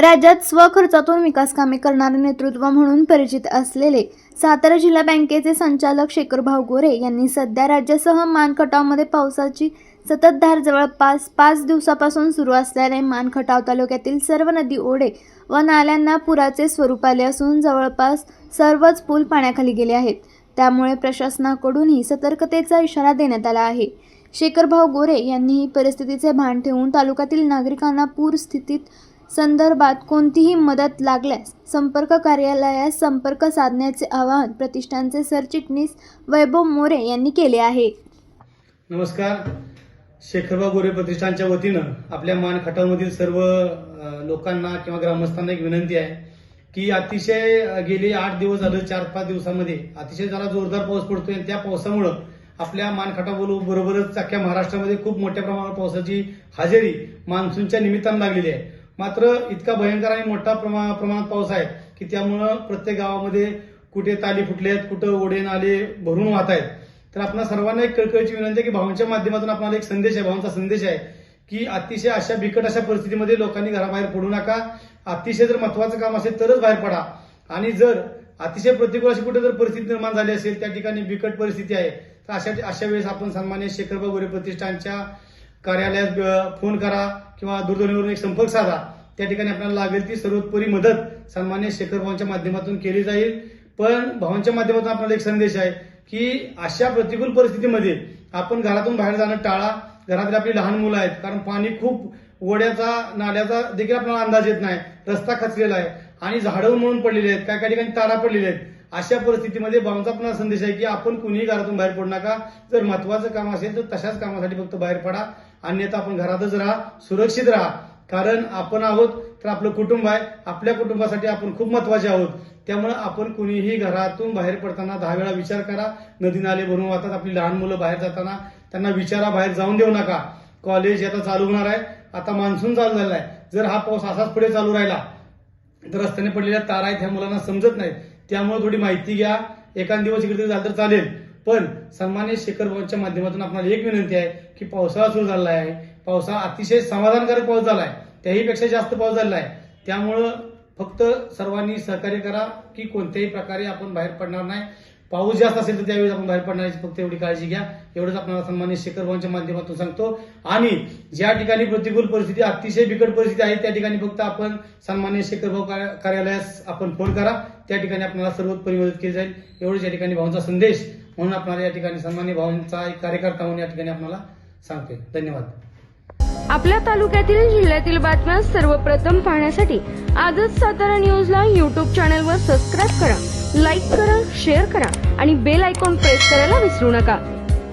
राज्यात स्वखर्चातून विकास कामे करणारे नेतृत्व म्हणून परिचित असलेले सातारा जिल्हा बँकेचे संचालक शेखरभाऊ गोरे यांनी सध्या राज्यासह मानखटावमध्ये पावसाची सततधार जवळपास पाच दिवसापासून सुरू असल्याने मानखटाव तालुक्यातील सर्व नदी ओढे व नाल्यांना पुराचे स्वरूप आले असून जवळपास सर्वच पूल पाण्याखाली गेले आहेत. त्यामुळे प्रशासनाकडूनही सतर्कतेचा इशारा देण्यात आला आहे. शेखरभाऊ गोरे यांनी परिस्थितीचे भान ठेवून तालुक्यातील नागरिकांना पूर स्थितीत संदर्भात कोणतीही मदत लागल्यास संपर्क कार्यालयास संपर्क साधण्याचे आवाहन प्रतिष्ठानचे सरचिटणीस वैभव मोरे यांनी केले आहे. नमस्कार. शेखरबा गोरे प्रतिष्ठानच्या वतीनं आपल्या मान खटावमधील सर्व लोकांना किंवा ग्रामस्थांना एक विनंती आहे की अतिशय गेले आठ दिवस झालं चार पाच दिवसामध्ये अतिशय जरा जोरदार पाऊस पडतोय आणि त्या पावसामुळं आपल्या मानखटा बरोबरच अख्ख्या महाराष्ट्रामध्ये खूप मोठ्या प्रमाणावर पावसाची हजेरी मान्सूनच्या निमित्तानं लागलेली आहे. मात्र इतका भयंकर आणि मोठा प्रमा- प्रमाणात पाऊस आहे की त्यामुळं प्रत्येक गावामध्ये कुठे ताली फुटले आहेत कुठं ओढे नाले भरून वाहत आहेत. तर आपल्या सर्वांना एक कळकळीची विनंती आहे की भावांच्या माध्यमातून आपल्याला एक संदेश आहे भावांचा संदेश आहे की अतिशय अशा बिकट अशा परिस्थितीमध्ये लोकांनी घराबाहेर पडू नका. अतिशय जर महत्वाचं काम असेल तरच बाहेर पडा. आणि जर अतिशय प्रतिकूल अशी कुठे जर परिस्थिती निर्माण झाली असेल त्या ठिकाणी बिकट परिस्थिती आहे तर अशा अशा वेळेस आपण सन्मान्य शेखरबा गोरे प्रतिष्ठानच्या कार्यालयात फोन करा किंवा दूरध्वनीवरून एक संपर्क साधा. त्या ठिकाणी आपल्याला लागेल ती सर्वोत्परी मदत सन्मान्य शेखर भावांच्या माध्यमातून केली जाईल. पण भावांच्या माध्यमातून आपल्याला एक संदेश आहे की अशा प्रतिकूल परिस्थितीमध्ये आपण घरातून बाहेर जाणं टाळा. घरातील आपली लहान मुलं आहेत कारण पाणी खूप ओढ्याचा नाल्याचा देखील आपल्याला अंदाज येत नाही. रस्ता खचलेला आहे आणि झाडं म्हणून पडलेली आहेत काय काय ठिकाणी तारा पडलेल्या आहेत. अशा परिस्थितीमध्ये भावांचा पण संदेश आहे की आपण कुणीही घरातून बाहेर पडू नका. जर महत्वाचं काम असेल तर तशाच कामासाठी फक्त बाहेर पडा. अन्यथा आपण घरातच राहा सुरक्षित राहा. कारण आपण आहोत तर आपलं कुटुंब आहे. आपल्या कुटुंबासाठी आपण खूप महत्त्वाचे आहोत. त्यामुळे आपण कुणीही घरातून बाहेर पडताना दहा वेळा विचार करा. नदी नाले भरून वाहतात. आपली लहान मुलं बाहेर जाताना त्यांना विचारा बाहेर जाऊन देऊ नका. कॉलेज आता चालू होणार आहे. आता मान्सून चालू झालेला आहे. जर हा पाऊस असाच पुढे चालू राहिला तर रस्त्याने पडलेल्या तारा आहेत ह्या मुलांना समजत नाही त्यामुळे थोडी माहिती घ्या. एखाद दिवस इकडे झालं तर चालेल. पण सन्मान्य शेखर भाऊंच्या माध्यमातून आपल्याला एक विनंती आहे की पावसाळा सुरू झाला आहे. पावसाळा अतिशय समाधानकारक पाऊस झाला आहे. त्याही पेक्षा जास्त पाऊस झालेला आहे. त्यामुळं फक्त सर्वांनी सहकार्य करा की कोणत्याही प्रकारे आपण बाहेर पडणार नाही. पाऊस जास्त असेल तर त्यावेळेस आपण बाहेर पडण्याची फक्त एवढी काळजी घ्या. एवढंच आपल्याला सन्मान्य शेखर भाऊंच्या माध्यमातून सांगतो. आणि ज्या ठिकाणी प्रतिकूल परिस्थिती अतिशय बिकट परिस्थिती आहे त्या ठिकाणी फक्त आपण सन्मान्य शेखर भाऊ कार्यालयास आपण फोन करा. त्या ठिकाणी आपल्याला सर्वोत्परी मदत केली जाईल. एवढंच या ठिकाणी भाऊंचा संदेश. म्हणून आपणाला या ठिकाणी सन्मान्य भावांचा एक कार्यकर्ता म्हणून या ठिकाणी आपल्याला सांगतोय. धन्यवाद. आपल्या तालुक्यातील जिल्ह्यातील बातम्या सर्वप्रथम पाहण्यासाठी आजच सातारा न्यूजला यूट्यूब चॅनलवर सबस्क्राईब करा लाईक करा शेअर करा आणि बेल आयकॉन प्रेस करायला विसरू नका.